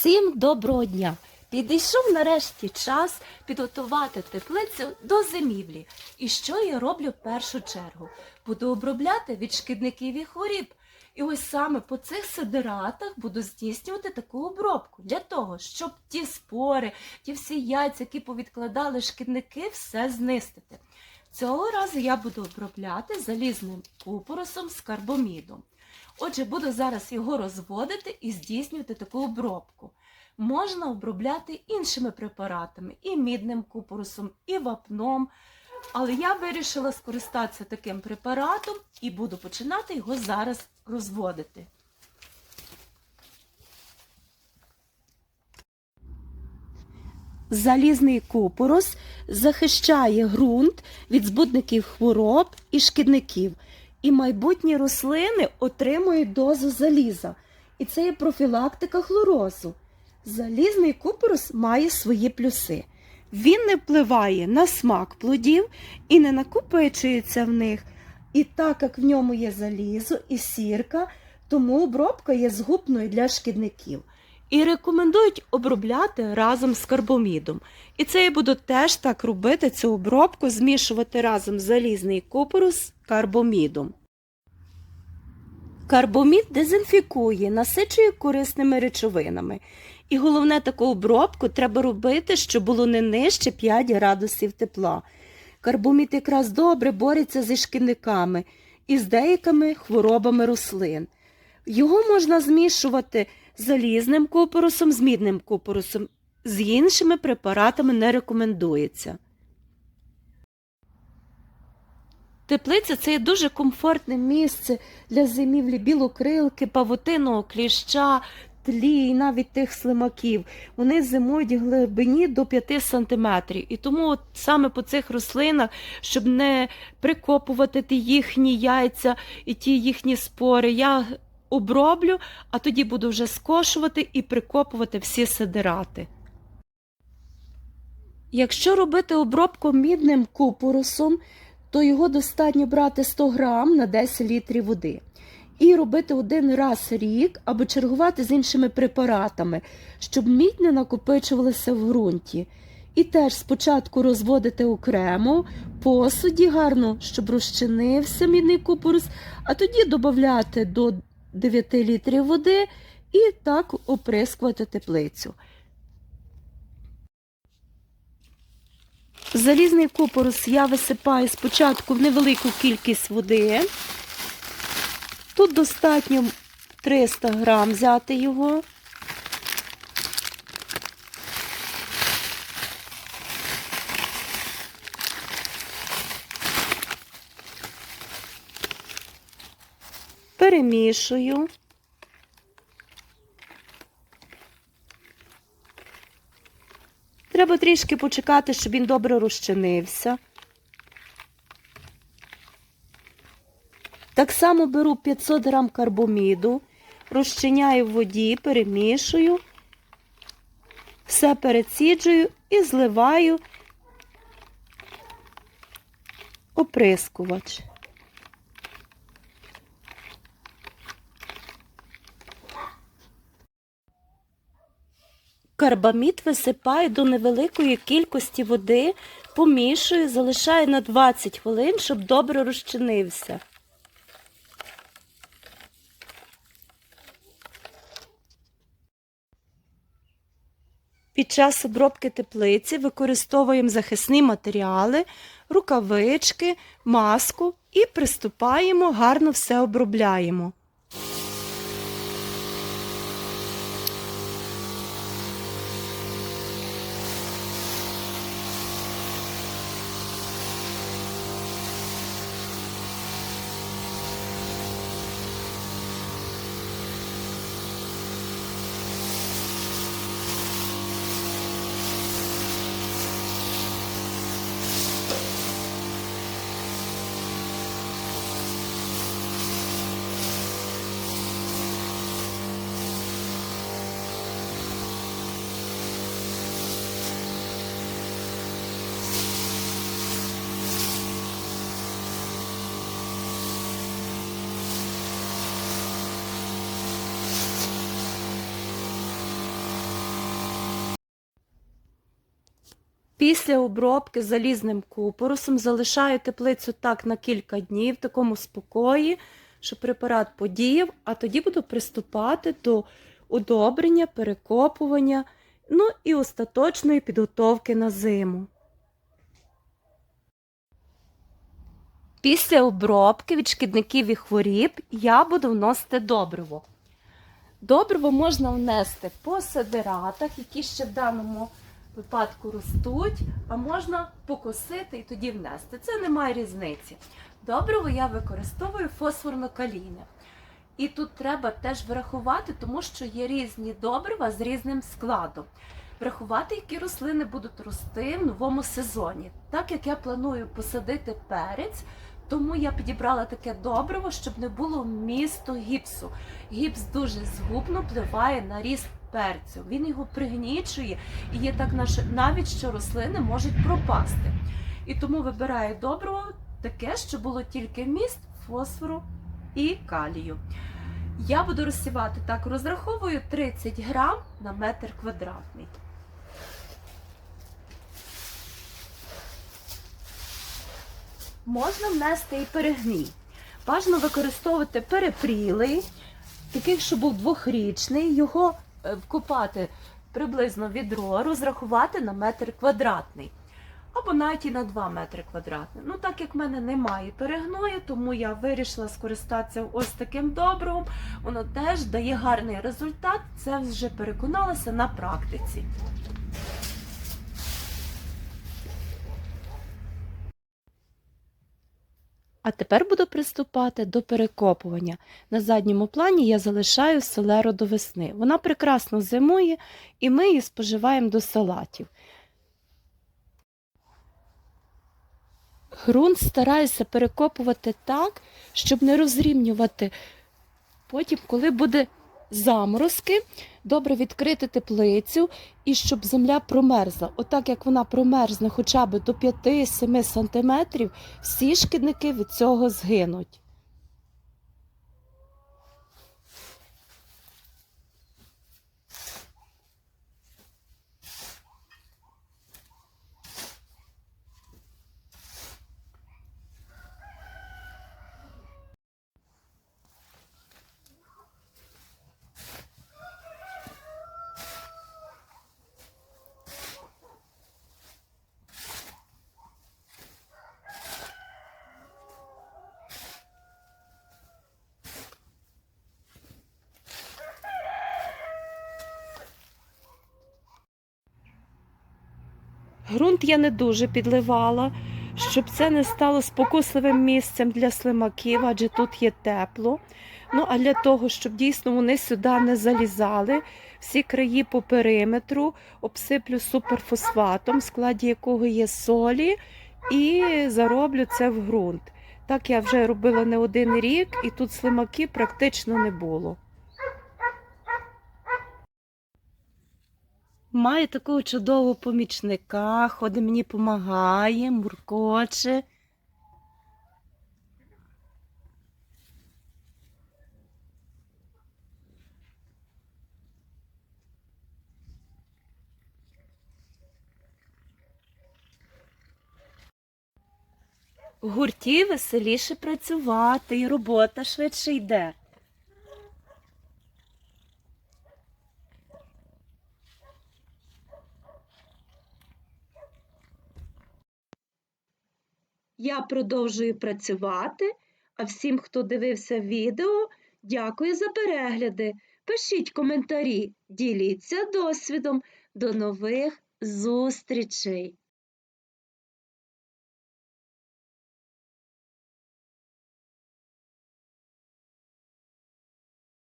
Всім доброго дня! Підійшов нарешті час підготувати теплицю до зимівлі. І що я роблю в першу чергу? Буду обробляти від шкідників і хворіб. І ось саме по цих сидератах буду здійснювати таку обробку для того, щоб ті спори, ті всі яйця, які повідкладали шкідники, все знистити. Цього разу я буду обробляти залізним купоросом з карбомідом. Отже, буду зараз його розводити і здійснювати таку обробку. Можна обробляти іншими препаратами, і мідним купоросом, і вапном. Але я вирішила скористатися таким препаратом і буду починати його зараз розводити. Залізний купорос захищає ґрунт від збудників хвороб і шкідників. І майбутні рослини отримують дозу заліза. І це є профілактика хлорозу. Залізний купорос має свої плюси. Він не впливає на смак плодів і не накопичується в них. І так як в ньому є залізо і сірка, тому обробка є згубною для шкідників. І рекомендують обробляти разом з карбомідом. І це я буду теж так робити цю обробку, змішувати разом залізний купорос з карбомідом. Карбомід дезінфікує, насичує корисними речовинами. І головне таку обробку треба робити, щоб було не нижче 5 градусів тепла. Карбомід якраз добре бореться зі шкідниками і з деякими хворобами рослин. Його можна змішувати залізним купоросом, з мідним купоросом, з іншими препаратами не рекомендується. Теплиця це є дуже комфортне місце для зимівлі білокрилки, павутинного кліща, тлі і навіть тих слимаків. Вони зимують в глибині до 5 сантиметрів. І тому от саме по цих рослинах, щоб не прикопувати ті їхні яйця і ті їхні спори, я оброблю, а тоді буду вже скошувати і прикопувати всі сидирати. Якщо робити обробку мідним купоросом, то його достатньо брати 100 грам на 10 літрів води. І робити один раз рік або чергувати з іншими препаратами, щоб мідь не накопичувалася в ґрунті. І теж спочатку розводити окремо посуді гарно, щоб розчинився мідний купорос, а тоді додати до 9 літрів води і так оприскувати теплицю. Залізний купорус я висипаю спочатку в невелику кількість води. Тут достатньо 300 грам взяти його. Перемішую. Треба трішки почекати, щоб він добре розчинився. Так само беру 500 грам карбоміду, розчиняю в воді, перемішую, все переціджую і зливаю оприскувач. Карбамід висипаю до невеликої кількості води, помішую, залишаю на 20 хвилин, щоб добре розчинився. Під час обробки теплиці використовуємо захисні матеріали, рукавички, маску і приступаємо, гарно все обробляємо. Після обробки залізним купоросом залишаю теплицю так на кілька днів в такому спокої, щоб препарат подіяв, а тоді буду приступати до удобрення, перекопування, ну і остаточної підготовки на зиму. Після обробки від шкідників і хворіб я буду вносити добриво. Добриво можна внести по сидератах, які ще в даному випадку ростуть, а можна покосити і тоді внести. Це немає різниці. Добриво я використовую фосфорно-калійне. І тут треба теж врахувати, тому що є різні добрива з різним складом. Врахувати, які рослини будуть рости в новому сезоні. Так як я планую посадити перець, тому я підібрала таке добриво, щоб не було вмісту гіпсу. Гіпс дуже згубно впливає на ріст перцю. Він його пригнічує і є так наше- навіть що рослини можуть пропасти. І тому вибираю добриво таке, що було тільки вміст фосфору і калію. Я буду розсівати так, розраховую 30 грам на метр квадратний. Можна внести і перегній. Бажано використовувати перепрілий, такий, що був двохрічний, його вкопати приблизно відро, розрахувати на метр квадратний. Або навіть і на 2 метри квадратні. Ну, так як в мене немає перегною, тому я вирішила скористатися ось таким добривом. Воно теж дає гарний результат. Це вже переконалася на практиці. А тепер буду приступати до перекопування. На задньому плані я залишаю селеру до весни. Вона прекрасно зимує, і ми її споживаємо до салатів. Грунт стараюся перекопувати так, щоб не розрівнювати. Потім, коли буде заморозки, добре відкрити теплицю і щоб земля промерзла. Отак як вона промерзне хоча б до 5-7 см, всі шкідники від цього згинуть. Грунт я не дуже підливала, щоб це не стало спокусливим місцем для слимаків, адже тут є тепло. Ну а для того, щоб дійсно вони сюди не залізали, всі краї по периметру обсиплю суперфосфатом, в складі якого є солі, і зароблю це в ґрунт. Так я вже робила не один рік, і тут слимаків практично не було. Маю такого чудового помічника, ходить мені допомагає, муркоче. В гурті веселіше працювати, і робота швидше йде. Я продовжую працювати, а всім, хто дивився відео, дякую за перегляди. Пишіть коментарі, діліться досвідом. До нових зустрічей!